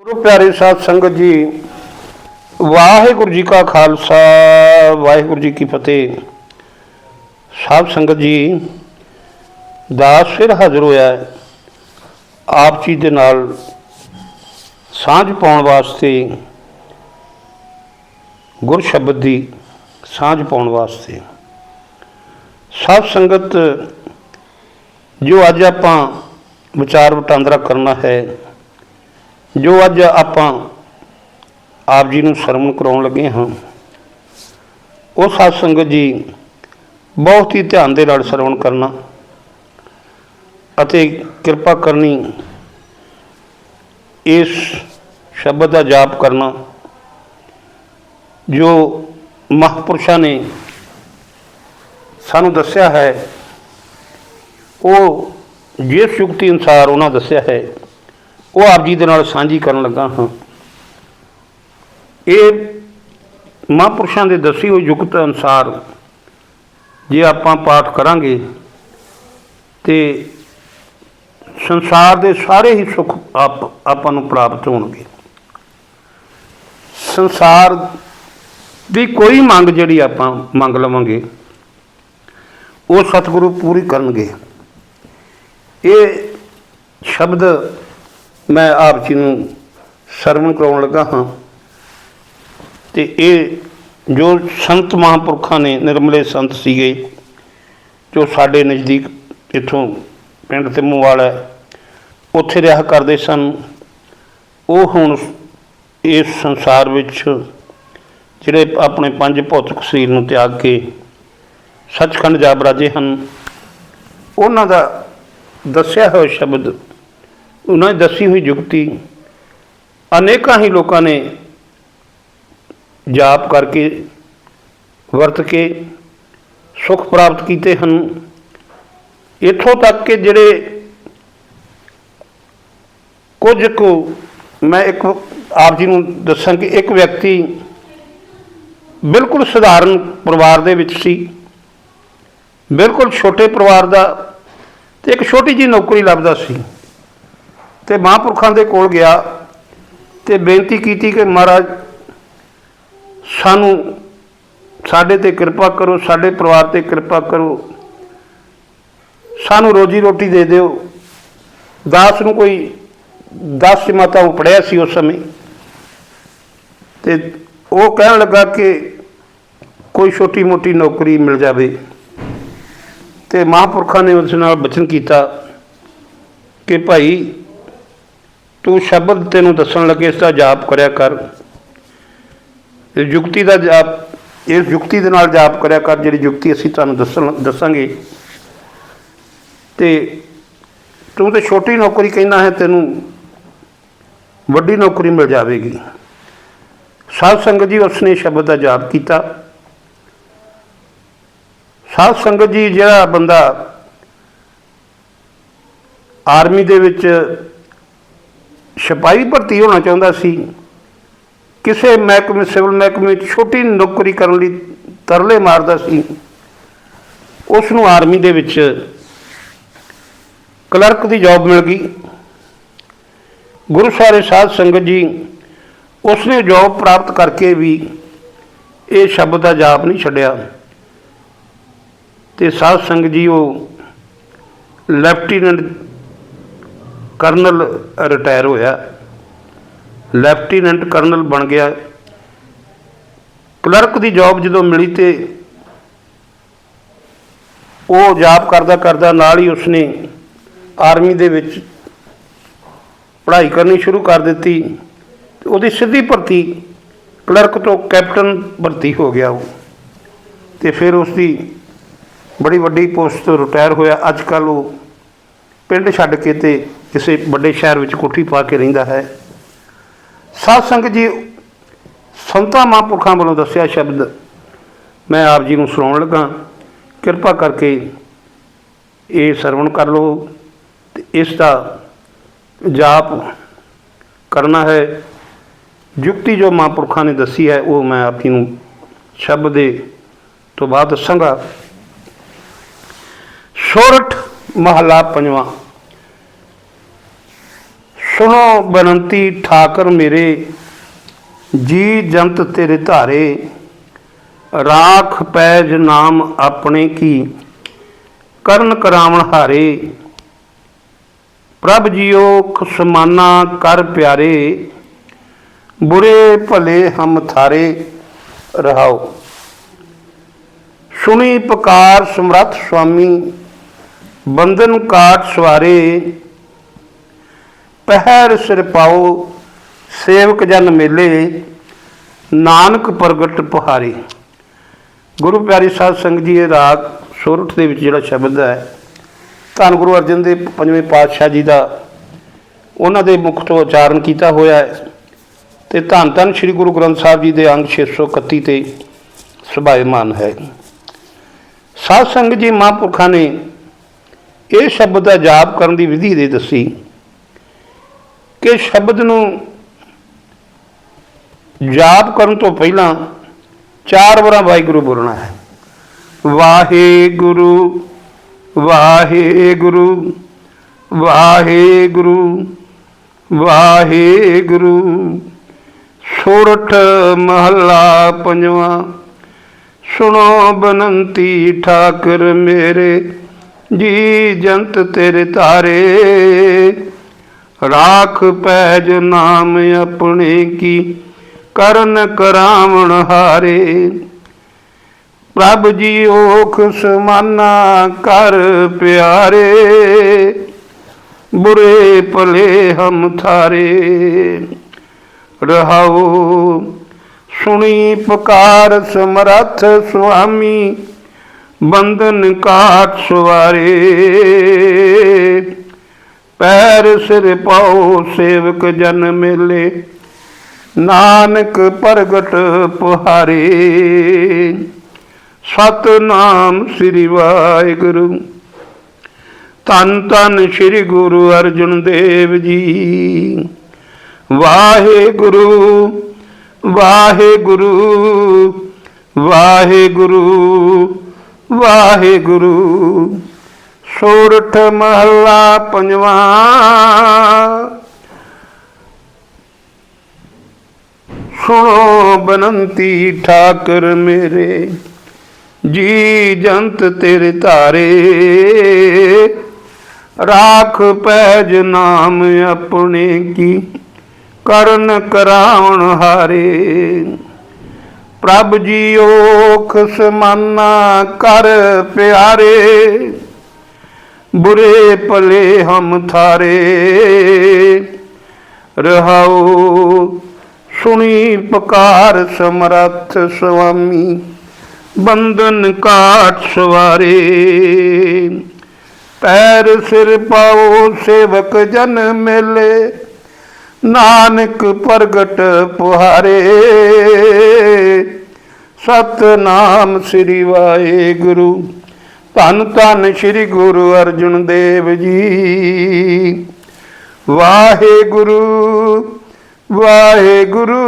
ਗੁਰੂ ਪਿਆਰੇ ਸਾਧ ਸੰਗਤ ਜੀ, ਵਾਹਿਗੁਰੂ ਜੀ ਕਾ ਖਾਲਸਾ, ਵਾਹਿਗੁਰੂ ਜੀ ਕੀ ਫਤਿਹ। ਸਾਧ ਸੰਗਤ ਜੀ, ਦਾਸ ਫਿਰ ਹਾਜ਼ਰ ਹੋਇਆ ਆਪ ਜੀ ਦੇ ਨਾਲ ਸਾਂਝ ਪਾਉਣ ਵਾਸਤੇ, ਗੁਰ ਸ਼ਬਦ ਦੀ ਸਾਂਝ ਪਾਉਣ ਵਾਸਤੇ। ਸਾਧ ਸੰਗਤ, ਜੋ ਅੱਜ ਆਪਾਂ ਵਿਚਾਰ ਵਟਾਂਦਰਾ ਕਰਨਾ ਹੈ ਜੋ ਅੱਜ ਆਪਾਂ ਆਪ ਜੀ ਨੂੰ ਸ਼ਰਮਣ ਕਰਾਉਣ ਲੱਗੇ ਹਾਂ, ਉਹ ਸਾਧ ਸੰਗਤ ਜੀ ਬਹੁਤ ਹੀ ਧਿਆਨ ਦੇ ਨਾਲ ਸ਼ਰਵਣ ਕਰਨਾ ਅਤੇ ਕਿਰਪਾ ਕਰਨੀ ਇਸ ਸ਼ਬਦ ਦਾ ਜਾਪ ਕਰਨਾ ਜੋ ਮਹਾਂਪੁਰਸ਼ਾਂ ਨੇ ਸਾਨੂੰ ਦੱਸਿਆ ਹੈ, ਉਹ ਜਿਸ ਯੁਕਤੀ ਅਨੁਸਾਰ ਉਹਨਾਂ ਦੱਸਿਆ ਹੈ। ਉਹ ਆਪ ਜੀ ਦੇ ਨਾਲ ਸਾਂਝੀ ਕਰਨ ਲੱਗਾ ਹਾਂ। ਇਹ ਮਹਾਂਪੁਰਸ਼ਾਂ ਦੇ ਦੱਸੀ ਹੋਈ ਯੁਕਤ ਅਨੁਸਾਰ ਜੇ ਆਪਾਂ ਪਾਠ ਕਰਾਂਗੇ ਤੇ ਸੰਸਾਰ ਦੇ ਸਾਰੇ ਹੀ ਸੁੱਖ ਆਪ, ਆਪਾਂ ਨੂੰ ਪ੍ਰਾਪਤ ਹੋਣਗੇ। ਸੰਸਾਰ ਦੀ ਕੋਈ ਮੰਗ ਜਿਹੜੀ ਆਪਾਂ ਮੰਗ ਲਵਾਂਗੇ, ਉਹ ਸਤਿਗੁਰੂ ਪੂਰੀ ਕਰਨਗੇ। ਇਹ ਸ਼ਬਦ ਮੈਂ ਆਪ ਜੀ ਨੂੰ ਸਰਵਣ ਕਰਾਉਣ ਲੱਗਾ ਹਾਂ। ਤੇ ਇਹ ਜੋ ਸੰਤ ਮਹਾਂਪੁਰਖਾਂ ਨੇ, ਨਿਰਮਲੇ ਸੰਤ ਸੀਗੇ, ਜੋ ਸਾਡੇ ਨਜ਼ਦੀਕ ਇੱਥੋਂ ਪਿੰਡ ਤਿੰਮੂਵਾਲ ਹੈ, ਉੱਥੇ ਰਿਹਾ ਕਰਦੇ ਸਨ। ਉਹ ਹੁਣ ਇਸ ਸੰਸਾਰ ਵਿੱਚ ਜਿਹੜੇ ਆਪਣੇ ਪੰਜ ਭੌਤਿਕ ਸਰੀਰ ਨੂੰ ਤਿਆਗ ਕੇ ਸੱਚਖੰਡ ਜਾ ਬਰਾਜੇ ਹਨ। ਉਹਨਾਂ ਦਾ ਦੱਸਿਆ ਹੋਇਆ ਸ਼ਬਦ ਉਹਨਾਂ ਦੀ ਦੱਸੀ ਹੋਈ ਯੁਕਤੀ ਅਨੇਕਾਂ ਹੀ ਲੋਕਾਂ ਨੇ ਜਾਪ ਕਰਕੇ ਵਰਤ ਕੇ ਸੁਖ ਪ੍ਰਾਪਤ ਕੀਤੇ ਹਨ। ਇੱਥੋਂ ਤੱਕ ਕਿ ਜਿਹੜੇ ਕੁਝ ਕੁ ਮੈਂ ਇੱਕ ਆਪ ਜੀ ਨੂੰ ਦੱਸਾਂ ਕਿ ਇੱਕ ਵਿਅਕਤੀ ਬਿਲਕੁਲ ਸਧਾਰਨ ਪਰਿਵਾਰ ਦੇ ਵਿੱਚ ਸੀ। ਬਿਲਕੁਲ ਛੋਟੇ ਪਰਿਵਾਰ ਦਾ ਤੇ ਇੱਕ ਛੋਟੀ ਜਿਹੀ ਨੌਕਰੀ ਲੱਭਦਾ ਸੀ। ਤੇ ਮਹਾਂਪੁਰਖਾਂ ਦੇ ਕੋਲ ਗਿਆ ਤੇ ਬੇਨਤੀ ਕੀਤੀ ਕਿ ਮਹਾਰਾਜ, ਸਾਨੂੰ ਸਾਡੇ ਤੇ ਕਿਰਪਾ ਕਰੋ, ਸਾਡੇ ਪਰਿਵਾਰ ਤੇ ਕਿਰਪਾ ਕਰੋ। ਸਾਨੂੰ ਰੋਜੀ ਰੋਟੀ ਦੇ ਦਿਓ। ਦਾਸ ਨੂੰ ਕੋਈ 10 ਮਾਤਾ ਉਹ ਪੜਿਆ ਸੀ ਉਸ ਸਮੇਂ। ਤੇ ਉਹ ਕਹਿਣ ਲੱਗਾ ਕਿ ਕੋਈ ਛੋਟੀ ਮੋਟੀ ਨੌਕਰੀ ਮਿਲ ਜਾਵੇ। ਤੇ ਮਹਾਂਪੁਰਖਾਂ ਨੇ ਉਸ ਨਾਲ ਬਚਨ ਕੀਤਾ ਕਿ ਭਾਈ ਤੂੰ ਸ਼ਬਦ ਤੈਨੂੰ ਦੱਸਣ ਲੱਗੇ, ਇਸ ਦਾ ਜਾਪ ਕਰਿਆ ਕਰ। ਇਹ ਯੁਕਤੀ ਦਾ ਜਾਪ, ਇਸ ਯੁਕਤੀ ਦੇ ਨਾਲ ਜਾਪ ਕਰਿਆ ਕਰ, ਜਿਹੜੀ ਯੁਕਤੀ ਅਸੀਂ ਤੁਹਾਨੂੰ ਦੱਸਣ ਦੱਸਾਂਗੇ। ਤੇ ਤੂੰ ਤੇ ਛੋਟੀ ਨੌਕਰੀ ਕਹਿੰਦਾ ਹੈ, ਤੈਨੂੰ ਵੱਡੀ ਨੌਕਰੀ ਮਿਲ ਜਾਵੇਗੀ। ਸਾਧ ਸੰਗਤ ਜੀ, ਉਸਨੇ ਸ਼ਬਦ ਦਾ ਜਾਪ ਕੀਤਾ। ਸਾਧ ਸੰਗਤ ਜੀ, ਜਿਹੜਾ ਬੰਦਾ ਆਰਮੀ ਦੇ ਵਿੱਚ ਸਿਪਾਹੀ ਭਰਤੀ ਹੋਣਾ ਚਾਹੁੰਦਾ ਸੀ। ਕਿਸੇ ਮਹਿਕਮੇ, ਸਿਵਲ ਮਹਿਕਮੇ ਵਿੱਚ ਛੋਟੀ ਨੌਕਰੀ ਕਰਨ ਲਈ ਤਰਲੇ ਮਾਰਦਾ ਸੀ। ਉਸ ਨੂੰ ਆਰਮੀ ਦੇ ਵਿੱਚ ਕਲਰਕ ਦੀ ਜੌਬ ਮਿਲ ਗਈ। ਗੁਰੂ ਸਾਰੇ ਸਾਧ ਸੰਗਤ ਜੀ ਉਸਨੇ ਜੌਬ ਪ੍ਰਾਪਤ ਕਰਕੇ ਵੀ ਇਹ ਸ਼ਬਦ ਦਾ ਜਾਪ ਨਹੀਂ ਛੱਡਿਆ। ਤੇ ਸਾਧ ਸੰਗਤ ਜੀ ਉਹ ਲੈਫਟੀਨੈਂਟ ਕਰਨਲ ਰਿਟਾਇਰ ਹੋਇਆ। ਲੈਫਟੀਨੈਂਟ ਕਰਨਲ ਬਣ ਗਿਆ। ਕਲਰਕ ਦੀ ਜੌਬ ਜਦੋਂ ਮਿਲੀ ਤੇ ਉਹ ਜਾਪ ਕਰਦਾ ਕਰਦਾ ਨਾਲ ਹੀ ਉਸਨੇ ਆਰਮੀ ਦੇ ਵਿੱਚ ਪੜ੍ਹਾਈ ਕਰਨੀ ਸ਼ੁਰੂ ਕਰ ਦਿੱਤੀ ਉਹਦੀ ਸਿੱਧੀ ਭਰਤੀ ਕਲਰਕ ਤੋਂ ਕੈਪਟਨ ਭਰਤੀ ਹੋ ਗਿਆ ਉਹ। ਤੇ ਫਿਰ ਉਸ ਦੀ ਬੜੀ ਵੱਡੀ ਪੋਸਟ ਤੋਂ ਰਿਟਾਇਰ ਹੋਇਆ। ਅੱਜ ਕੱਲ ਉਹ ਪਿੰਡ ਛੱਡ ਕੇ ਤੇ ਕਿਸੇ ਵੱਡੇ ਸ਼ਹਿਰ ਵਿੱਚ ਕੋਠੀ ਪਾ ਕੇ ਰਹਿੰਦਾ ਹੈ। ਸਾਧ ਸੰਗਤ ਜੀ, ਸੰਤਾਂ ਮਹਾਂਪੁਰਖਾਂ ਵੱਲੋਂ ਦੱਸਿਆ ਸ਼ਬਦ, ਮੈਂ ਆਪ ਜੀ ਨੂੰ ਸੁਣਾਉਣ ਲੱਗਾ, ਕਿਰਪਾ ਕਰਕੇ ਇਹ ਸਰਵਣ ਕਰ ਲਓ ਤੇ ਇਸ ਦਾ ਜਾਪ ਕਰਨਾ ਹੈ। ਯੁਕਤੀ ਜੋ ਮਹਾਂਪੁਰਖਾਂ ਨੇ ਦੱਸੀ ਹੈ, ਉਹ ਮੈਂ ਆਪ ਜੀ ਨੂੰ ਸ਼ਬਦ ਦੇ ਤੋਂ ਬਾਅਦ ਦੱਸਾਂਗਾ। ਸੋਰਠ ਮਹਲਾ ਪੰਜਵਾਂ। ਸੁਣੋ ਬੇਨੰਤੀ ਠਾਕਰ ਮੇਰੇ, ਜੀ ਜੰਤ ਤੇਰੇ ਧਾਰੇ, ਰਾਖ ਪੈਜ ਨਾਮ ਆਪਣੇ ਕੀ, ਕਰਨ ਕਰਾਵਣ ਹਾਰੇ, ਪ੍ਰਭ ਜੀਓ ਖਸਮਾਨਾ ਕਰ ਪਿਆਰੇ, ਬੁਰੇ ਭਲੇ ਹਮ ਥਾਰੇ, ਰਹਾਓ। ਸੁਣੀ ਪੁਕਾਰ ਸਮਰੱਥ ਸੁਆਮੀ, ਬੰਧਨ ਕਾਟ ਸਵਾਰੇ ਪਹਿਰ ਸਿਰ ਪਾਓ, ਸੇਵਕ ਜਨ ਮੇਲੇ, ਨਾਨਕ ਪ੍ਰਗਟ ਪੁਹਾਰੇ। ਗੁਰੂ ਪਿਆਰੀ ਸਾਧ ਸੰਗਤ ਜੀ, ਇਹ ਰਾਗ ਸੋਰਠ ਦੇ ਵਿੱਚ ਜਿਹੜਾ ਸ਼ਬਦ ਹੈ, ਧੰਨ ਗੁਰੂ ਅਰਜਨ ਦੇਵ ਪੰਜਵੇਂ ਪਾਤਸ਼ਾਹ ਜੀ ਦਾ, ਉਹਨਾਂ ਦੇ ਮੁਖ ਤੋਂ ਉਚਾਰਨ ਕੀਤਾ ਹੋਇਆ ਹੈ। ਤੇ ਧੰਨ ਧੰਨ ਸ੍ਰੀ ਗੁਰੂ ਗ੍ਰੰਥ ਸਾਹਿਬ ਜੀ ਦੇ ਅੰਗ 631 ਤੇ ਸੁਭਾਇਮਾਨ ਹੈ। ਸਾਧ ਸੰਗਤ ਜੀ ਮਹਾਂਪੁਰਖਾਂ ਨੇ ਇਹ ਸ਼ਬਦ ਦਾ ਜਾਪ ਕਰਨ ਦੀ ਵਿਧੀ ਦੇ ਦੱਸੀ ਕਿ ਸ਼ਬਦ ਨੂੰ ਜਾਪ ਕਰਨ ਤੋਂ ਪਹਿਲਾਂ ਚਾਰ ਵਾਰਾਂ ਵਾਹਿਗੁਰੂ ਬੋਲਣਾ ਹੈ। ਵਾਹਿਗੁਰੂ ਵਾਹਿਗੁਰੂ ਵਾਹਿਗੁਰੂ ਵਾਹਿਗੁਰੂ। ਸੋਰਠ ਮਹੱਲਾ ਪੰਜਵਾਂ, ਸੁਣੋ ਬਨੰਤੀ ਠਾਕਰ ਮੇਰੇ, ਜੀ ਜੰਤ ਤੇਰੇ ਤਾਰੇ। ਰਾਖ ਪੈਜ ਨਾਮ ਆਪਣੇ ਕੀ, ਕਰਨ ਕਰਾਵਣ ਹਾਰੇ। ਪ੍ਰਭ ਜੀ ਓਖ ਸਮਾਨਾ ਕਰ ਪਿਆਰੇ, ਬੁਰੇ ਭਲੇ ਹਮ ਥਾਰੇ। ਰਹਾਓ, ਸੁਣੀ ਪੁਕਾਰ ਸਮਰੱਥ ਸੁਆਮੀ, ਬੰਧਨ ਕਾਟ ਸਵਾਰੇ। ਪੈਰ ਸਿਰ ਪਾਓ ਸੇਵਕ ਜਨ ਮੇਲੇ, ਨਾਨਕ ਪ੍ਰਗਟ ਪੁਹਾਰੇ। ਸਤਨਾਮ ਸ੍ਰੀ ਵਾਹਿਗੁਰੂ। ਧੰਨ ਧੰਨ ਸ੍ਰੀ ਗੁਰੂ ਅਰਜਨ ਦੇਵ ਜੀ। ਵਾਹਿਗੁਰੂ ਵਾਹਿਗੁਰੂ ਵਾਹਿਗੁਰੂ ਵਾਹਿਗੁਰੂ। ਸੋਰਠ ਮਹੱਲਾ ਪੰਜਵਾਂ। ਸੁਣੋ ਬਨੰਤੀ ਠਾਕਰ ਮੇਰੇ, ਜੀ ਜੰਤ ਤੇਰੇ ਧਾਰੇ। ਰਾਖ ਪੈਜ ਨਾਮ ਆਪਣੇ ਕੀ, ਕਰਨ ਕਰਾਉਣ ਹਾਰੇ। ਪ੍ਰਭ ਜੀ ਓਖ ਸਮਾਨਾ ਕਰ ਪਿਆਰੇ। ਬੁਰੇ ਭਲੇ ਹਮ ਥਾਰੇ। ਰਹਾਓ ਸੁਣੀ ਪਕਾਰ ਸਮਰੱਥ ਸੁਆਮੀ, ਬੰਧਨ ਕਾਟ ਸਵਾਰੇ। ਪੈਰ ਸਿਰ ਪਾਓ ਸੇਵਕ ਜਨ ਮੇਲੇ, ਨਾਨਕ ਪ੍ਰਗਟ ਪੁਹਾਰੇ। ਸਤਨਾਮ ਸ੍ਰੀ ਵਾਹਿਗੁਰੂ। ਧੰਨ ਧੰਨ ਸ੍ਰੀ ਗੁਰੂ ਅਰਜਨ ਦੇਵ ਜੀ। ਵਾਹਿਗੁਰੂ ਵਾਹਿਗੁਰੂ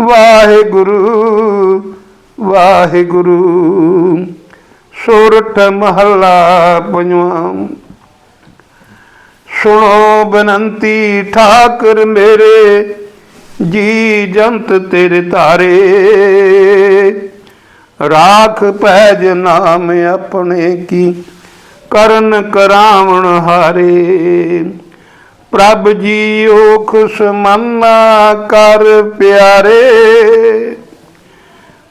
ਵਾਹਿਗੁਰੂ ਵਾਹਿਗੁਰੂ। ਸੋਰਠ ਮਹੱਲਾ ਪੰਜਵਾਂ। ਸੁਣੋ ਬਨੰਤੀ ਠਾਕਰ ਮੇਰੇ, ਜੀ ਜੰਤ ਤੇਰੇ ਧਾਰੇ। ਰਾਖ ਪੈਜ ਨਾਮ ਆਪਣੇ ਕੀ ਕਰਨ ਕਰਾਵਣ ਹਾਰੇ ਪ੍ਰਭ ਜੀ ਓਖ ਸਮਾਨਾ ਕਰ ਪਿਆਰੇ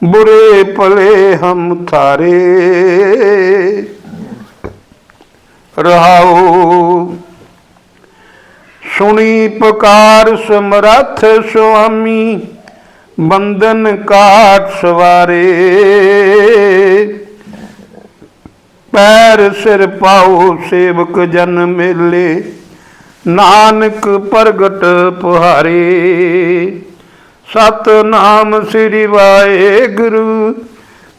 ਬੁਰੇ ਭਲੇ ਹਮ ਥਾਰੇ ਰਹਾਓ ਸੁਣੀ ਪੁਕਾਰ ਸਮਰੱਥ ਸੁਆਮੀ ਬੰਧਨ ਕਾਟ ਸਵਾਰੇ। ਪੈਰ ਸਿਰ ਪਾਓ ਸੇਵਕ ਜਨ ਮੇਲੇ। ਨਾਨਕ ਪ੍ਰਗਟ ਪੁਹਾਰੇ। ਸਤਨਾਮ ਸ੍ਰੀ ਵਾਹਿਗੁਰੂ,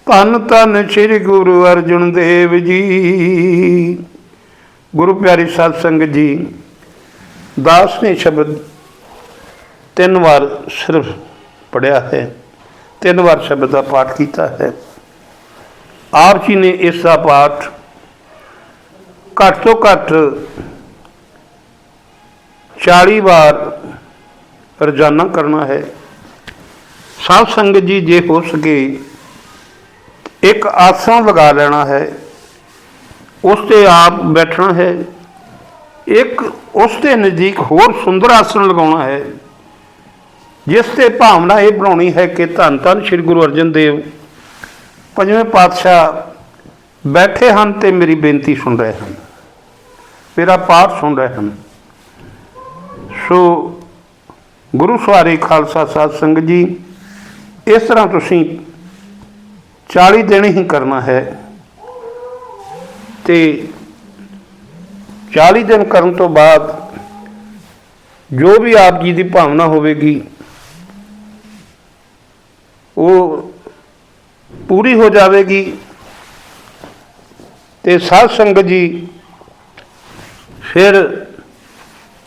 ਧੰਨ ਧੰਨ ਸ੍ਰੀ ਗੁਰੂ ਅਰਜਨ ਦੇਵ ਜੀ। ਗੁਰੂ ਪਿਆਰੀ ਸਾਧ ਸੰਗਤ ਜੀ, ਦਾਸ ਨੇ ਸ਼ਬਦ ਤਿੰਨ ਵਾਰ ਸਿਰਫ ਪੜਿਆ ਹੈ, ਤਿੰਨ ਵਾਰ ਸ਼ਬਦ ਦਾ ਪਾਠ ਕੀਤਾ ਹੈ। ਆਪ ਜੀ ਨੇ ਇਸ ਦਾ ਪਾਠ ਘੱਟ ਤੋਂ ਘੱਟ 40 ਵਾਰ ਰੋਜ਼ਾਨਾ ਕਰਨਾ ਹੈ। ਸਾਧ ਸੰਗਤ ਜੀ, ਜੇ ਹੋ ਸਕੇ, ਇੱਕ ਆਸਣ ਲਗਾ ਲੈਣਾ ਹੈ। ਉਸ ਤੇ ਆਪ ਬੈਠਣਾ ਹੈ। ਇੱਕ ਉਸ ਦੇ ਨਜ਼ਦੀਕ ਹੋਰ ਸੁੰਦਰ ਆਸਣ ਲਗਾਉਣਾ ਹੈ। ਜਿਸ ਤੇ ਭਾਵਨਾ ਇਹ ਬਣਾਉਣੀ ਹੈ ਕਿ ਧੰਨ ਧੰਨ ਸ੍ਰੀ ਗੁਰੂ ਅਰਜਨ ਦੇਵ ਪੰਜਵੇਂ ਪਾਤਸ਼ਾਹ ਬੈਠੇ ਹਨ ਤੇ ਮੇਰੀ ਬੇਨਤੀ ਸੁਣ ਰਹੇ ਹਨ, ਮੇਰਾ ਪਾਠ ਸੁਣ ਰਹੇ ਹਨ। ਸੋ ਗੁਰੂ ਸਵਾਰੀ ਖਾਲਸਾ ਸਾਧ ਸੰਗਤ ਜੀ, ਇਸ ਤਰ੍ਹਾਂ ਤੁਸੀਂ 40 ਦਿਨ ਹੀ ਕਰਨਾ ਹੈ ਤੇ 40 ਦਿਨ ਕਰਨ ਤੋਂ ਬਾਅਦ ਜੋ ਵੀ ਆਪ ਜੀ ਦੀ ਭਾਵਨਾ ਹੋਵੇਗੀ ਉਹ ਪੂਰੀ ਹੋ ਜਾਵੇਗੀ ਤੇ ਸਾਧ ਸੰਗਤ ਜੀ ਫਿਰ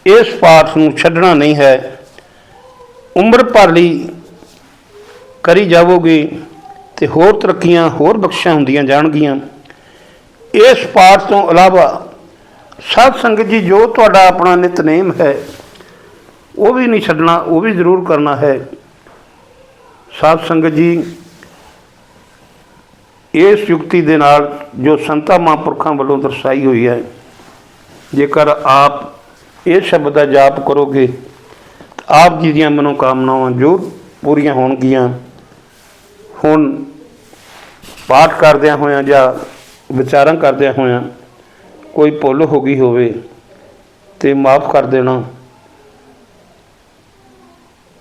ਇਸ ਪਾਠ ਨੂੰ ਛੱਡਣਾ ਨਹੀਂ ਹੈ। ਉਮਰ ਭਰ ਲਈ ਕਰੀ ਜਾਵੋਗੇ ਤੇ ਹੋਰ ਤਰੱਕੀਆਂ, ਹੋਰ ਬਖਸ਼ਾਂ ਹੁੰਦੀਆਂ ਜਾਣਗੀਆਂ। ਇਸ ਪਾਠ ਤੋਂ ਇਲਾਵਾ ਸਾਧ ਸੰਗਤ ਜੀ ਜੋ ਤੁਹਾਡਾ ਆਪਣਾ ਨਿਤਨੇਮ ਹੈ, ਉਹ ਵੀ ਨਹੀਂ ਛੱਡਣਾ, ਉਹ ਵੀ ਜ਼ਰੂਰ ਕਰਨਾ ਹੈ। ਸਾਧ ਸੰਗਤ ਜੀ, ਇਸ ਯੁਕਤੀ ਦੇ ਨਾਲ ਜੋ ਸੰਤਾਂ ਮਹਾਂਪੁਰਖਾਂ ਵੱਲੋਂ ਦਰਸਾਈ ਹੋਈ ਹੈ, ਜੇਕਰ ਆਪ ਇਹ ਸ਼ਬਦ ਦਾ ਜਾਪ ਕਰੋਗੇ ਆਪ ਜੀ ਦੀਆਂ ਮਨੋਕਾਮਨਾਵਾਂ ਜੋ ਪੂਰੀਆਂ ਹੋਣਗੀਆਂ। ਹੁਣ ਪਾਠ ਕਰਦਿਆਂ ਹੋਇਆਂ ਜਾਂ ਵਿਚਾਰਾਂ ਕਰਦਿਆਂ ਹੋਇਆਂ ਕੋਈ ਭੁੱਲ ਹੋ ਗਈ ਹੋਵੇ ਤੇ ਮਾਫ ਕਰ ਦੇਣਾ।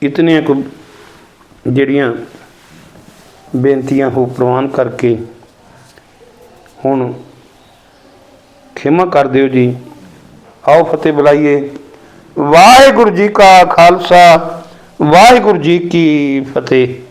ਇਤਨੀਆਂ ਕੁ ਜਿਹੜੀਆਂ ਬੇਨਤੀਆਂ ਹੋ ਪ੍ਰਵਾਨ ਕਰਕੇ ਹੁਣ ਖਿਮਾ ਕਰ ਦਿਓ ਜੀ। ਆਓ ਫਤਿਹ ਬੁਲਾਈਏ। ਵਾਹਿਗੁਰੂ ਜੀ ਕਾ ਖਾਲਸਾ, ਵਾਹਿਗੁਰੂ ਜੀ ਕੀ ਫਤਿਹ।